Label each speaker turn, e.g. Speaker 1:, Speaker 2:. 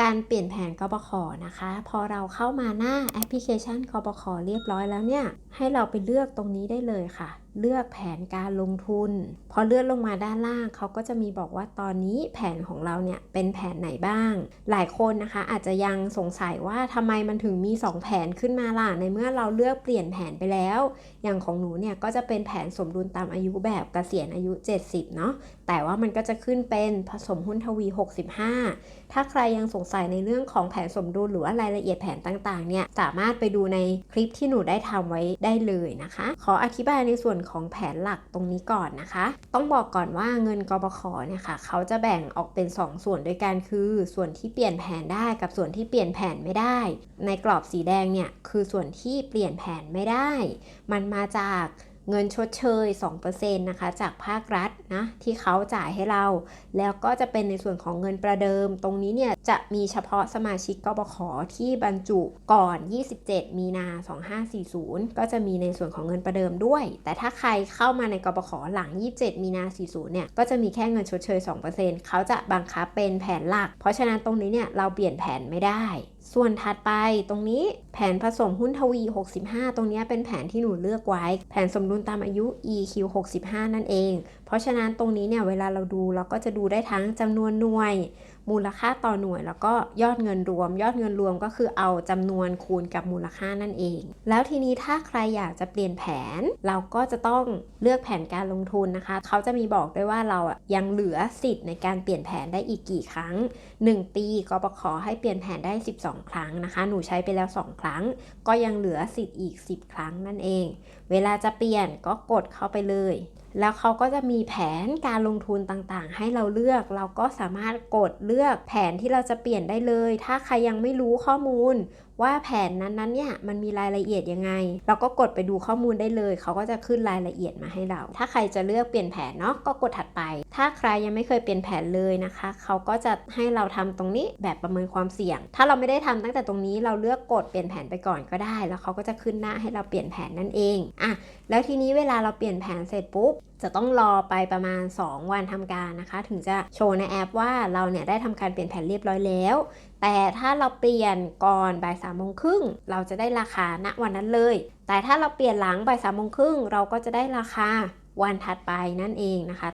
Speaker 1: การเปลี่ยนแผนกบขนะคะ พอเราเข้ามาหน้าแอปพลิเคชันกบขเรียบร้อยแล้วเนี่ย ให้เราไปเลือกตรงนี้ได้เลยค่ะเลือกแผนการลงทุน พอเลื่อนลงมาด้านล่างเขาก็จะมีบอกว่าตอนนี้แผนของเราเนี่ยเป็นแผนไหนบ้าง หลายคนนะคะอาจจะยังสงสัยว่าทำไมมันถึงมี 2 แผนขึ้นมาล่ะในเมื่อเราเลือกเปลี่ยนแผนไปแล้ว อย่างของหนูเนี่ยก็จะเป็นแผนสมดุลตามอายุแบบเกษียณอายุ 70 เนาะแต่ว่ามันก็จะขึ้นเป็นผสมหุ้นทวี 65 ถ้าใครยังสงสัยในเรื่องของแผนสมดุลหรือว่ารายละเอียดแผนต่างๆเนี่ยสามารถไปดูในคลิปที่หนูได้ทำไว้ได้เลยนะคะ ขออธิบายในส่วนของแผนหลักตรงนี้ก่อนนะคะ ต้องบอกก่อนว่าเงินกบขเนี่ยค่ะเขาจะแบ่งออกเป็น 2 ส่วนด้วยกันคือ ส่วนที่เปลี่ยนแผนได้กับส่วนที่เปลี่ยนแผนไม่ได้ ในกรอบสีแดงเนี่ยคือส่วนที่เปลี่ยนแผนไม่ได้ มันมาจาก เงินชดเชย 2%นะคะ จากภาครัฐนะที่เขาจ่ายให้เรา แล้วก็จะเป็นในส่วนของเงินประเดิม ตรงนี้เนี่ยจะมีเฉพาะสมาชิกกบขที่บรรจุก่อน 27 มีนา 2540 ก็จะมีในส่วนของเงินประเดิมด้วย แต่ถ้าใครเข้ามาในกบขหลัง 27 มีนา 40 เนี่ย ก็จะมีแค่เงินชดเชย 2%เขาจะบังคับเป็นแผนหลัก เพราะฉะนั้นตรงนี้เนี่ยเราเปลี่ยนแผนไม่ได้ส่วนถัดไปตรงนี้แผนผสมหุ้นทวี 65 ตรงนี้เป็นแผนที่หนูเลือกไว้ แผนสมดุลตามอายุ EQ 65 นั่นเอง เพราะฉะนั้นตรงนี้เนี่ยเวลาเราดูเราก็จะดูได้ทั้งจำนวนหน่วย มูลค่าต่อหน่วย แล้วก็ยอดเงินรวม ยอดเงินรวมก็คือเอาจำนวนคูณกับมูลค่านั่นเอง แล้วทีนี้ถ้าใครอยากจะเปลี่ยนแผน เราก็จะต้องเลือกแผนการลงทุนนะคะ เขาจะมีบอกด้วยว่าเราอะยังเหลือสิทธิ์ในการเปลี่ยนแผนได้อีกกี่ครั้ง 1 ปีกบขให้เปลี่ยนแผนได้ 12 ครั้งนะคะ หนูใช้ไปแล้ว 2 ครั้ง ก็ยังเหลือสิทธิ์อีก 10 ครั้งนั่นเอง เวลาจะเปลี่ยนก็กดเข้าไปเลย แล้วเขาก็จะมีแผนการลงทุนต่างๆ ให้เราเลือก เราก็สามารถกดเลือกแผนที่เราจะเปลี่ยนได้เลย ถ้าใครยังไม่รู้ข้อมูล ว่าแผนนั้นๆเนี่ยมันมีรายละเอียดยังไง เราก็กดไปดูข้อมูลได้เลย เขาก็จะขึ้นรายละเอียดมาให้เรา ถ้าใครจะเลือกเปลี่ยนแผนเนาะก็กดถัดไป ถ้าใครยังไม่เคยเปลี่ยนแผนเลยนะคะ เขาก็จะให้เราทำตรงนี้แบบประเมินความเสี่ยง ถ้าเราไม่ได้ทำตั้งแต่ตรงนี้เราเลือกกดเปลี่ยนแผนไปก่อนก็ได้ แล้วเขาก็จะขึ้นหน้าให้เราเปลี่ยนแผนนั่นเองอะ แล้วทีนี้เวลาเราเปลี่ยนแผนเสร็จปุ๊บ จะต้องรอไปประมาณ 2 วันทำการนะคะ ถึงจะโชว์ในแอปว่าเราเนี่ยได้ทำการเปลี่ยนแผนเรียบร้อยแล้ว แต่ถ้าเราเปลี่ยนก่อนบ่ายสามโมงครึ่งเราจะได้ราคาณวันนั้นเลย แต่ถ้าเราเปลี่ยนหลังบ่ายสามโมงครึ่งเราก็จะได้ราคาวันถัดไปนั่นเองนะคะ